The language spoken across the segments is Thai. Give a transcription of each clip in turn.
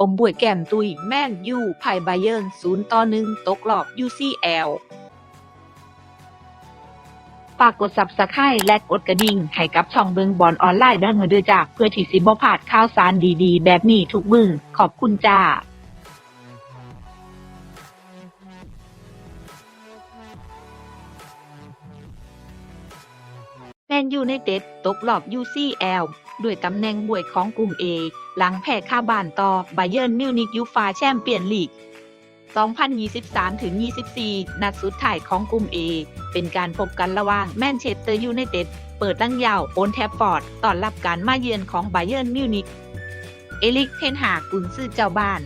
อมบวยแก้มตุยแม่นยูไผ่ไบเยิร์นศูนย์ต่อหนึ่งตกรอบ UCL ฝากกด Subscribe และกดกระดิ่งให้กับช่องเบิงบอลออนไลน์ด้านเด้อจ้าเพื่อที่สิบ่พลาดข่าวสารดีๆ แบบนี้ทุกมือขอบคุณจ้า นยูไนเต็ดตกรอบ UCL ด้วยตำแหน่งบวยของกลุ่ม A หลังแพ้คาบานต่อไบเยิร์นมิวนิกยูฟาแชมเปี้ยนลีก 2023-24 นัดสุดท้ายของกลุ่ม A เป็นการพบกันระหว่างแมนเชสเตอร์ยูไนเต็ดเปิดลังยาวโอนแทฟฟอร์ดต้อนรับการมาเยือนของไบเยิร์นมิวนิกเอลิกเทนหากกุนซือเจ้าบ้าน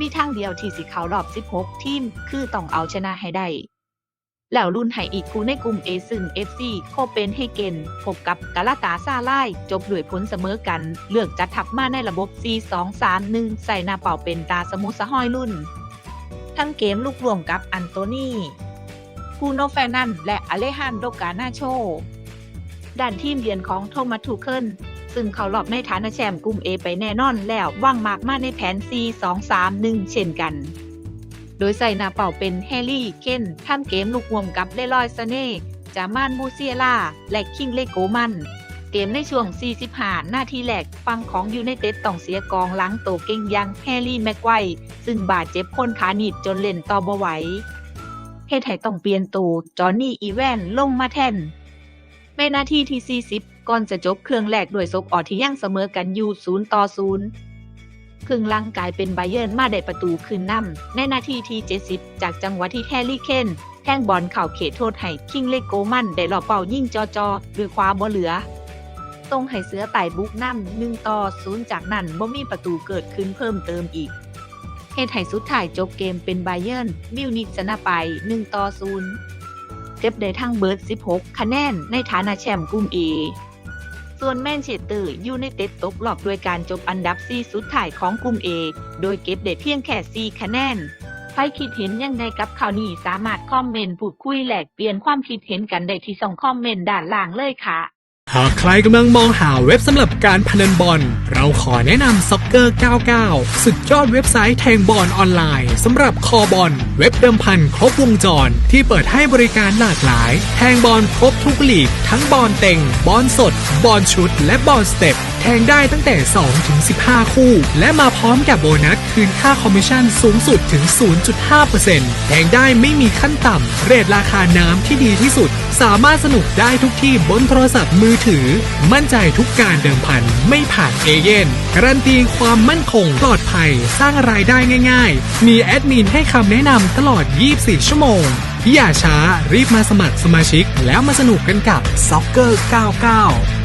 มีทางเดียวที่สิเขารอบ 16 ทีม คือต้องเอาชนะให้ได้ แล้วรุ่นไห้อีกคู่ในกลุ่ม A ซึ่ง FC โคเปนเฮเกนพบกับกาลาตาซาไลจบด้วยผลเสมอกัน เลือกจัดทัพมาในระบบ 4-2-3-1 ใส่หน้าเป่าเป็นตาสมุสห้อยรุ่น ทั้งเกมลูกรวมกับอันโตนีคูโนแฟนันและอเลฮันโดกาหน้าโชด้านทีมเยือนของโทมัสทูเคิลซึ่งเขารอบในฐานะแชมป์กลุ่ม A ไปแน่นอนแล้วว่างมากมาในแผน4-2-3-1 เช่นกัน โดยใส่หน้าเป่าเป็นแฮร์รี่ เคนท่ามเกมลูกวมกับเลลอยสเน่ จามานมูเซียล่า และคิงเลโกมัน เกมในช่วง 45หน้าทีแรกฟังของยูไนเต็ดต้องเสียกองหล้างโตเก่งยังแฮร์รี่แม็กไวซึ่งบาดเจ็บพ้นขาหนีบจนเล่นต่อบ่ไหวเฮดให้ต้องเปลี่ยนตัวจอห์นนี่อีแวนลงมาแทนในนาทีที่ 40 ก่อนจะจบเครื่องแรกด้วยซกออดที่ยังเสมอกันอยู่ 0 ต่อ 0 ครึ่งหลังกลายเป็นไบเยิร์นมาได้ประตูคืนนำในนาทีที่ 70 จากจังหวะที่แฮร์รี่เคนแท่งบอลเข่าเขตโทษให้คิงเลโกมันได้หลอกเป่ายิ่งจอจอด้วยความบ่เหลือตรงให้เสือไต่บุกนำ1ต่อ0จากนั้นบ่มีประตูเกิดขึ้นเพิ่มเติมอีกเฮ็ดให้สุดท้ายจบเกมเป็นไบเยิร์นมิวนิกชนะไป1ต่อ0เก็บได้ทั้งเบิร์ด 16 คะแนนในฐานะแชมป์กลุ่ม A ส่วนแมนเชสเตอร์ยูไนเต็ดตกรอบด้วยการจบอันดับ 4 สุดท้ายของกลุ่ม A โดยเก็บได้เพียงแค่ 4 คะแนนใครคิดเห็นยังไงกับข่าวนี้สามารถคอมเมนต์พูดคุยแลกเปลี่ยนความคิดเห็นกันได้ที่ส่องคอมเมนต์ด้านล่างเลยค่ะ หากใครกำลังมองหาเว็บสำหรับการพนันบอล เราขอแนะนำ Soccer 99 สุดยอดเว็บไซต์แทงบอลออนไลน์สำหรับคอบอล เว็บเดิมพันครบวงจร ที่เปิดให้บริการหลากหลาย แทงบอลครบทุกลีก ทั้งบอลเต็ง บอลสด บอลชุด และบอลสเต็ปแทงได้ตั้งแต่ 2 ถึง 15 คู่ และมาพร้อมกับโบนัสคืนค่าคอมมิชชั่นสูงสุดถึง 0.5%แทงได้ไม่มีขั้นต่ำเรทราคาน้ำที่ดีที่สุด สามารถสนุกได้ทุกที่บนโทรศัพท์มือถือ มั่นใจทุกการเดิมพันไม่ผ่านเอเย่นการันตีความมั่นคงปลอดภัยสร้างรายได้ง่าย ๆ มีแอดมินให้คำแนะนำตลอด 24 ชั่วโมง อย่าช้ารีบมาสมัครสมาชิกแล้วมาสนุกกันกับ Soccer 99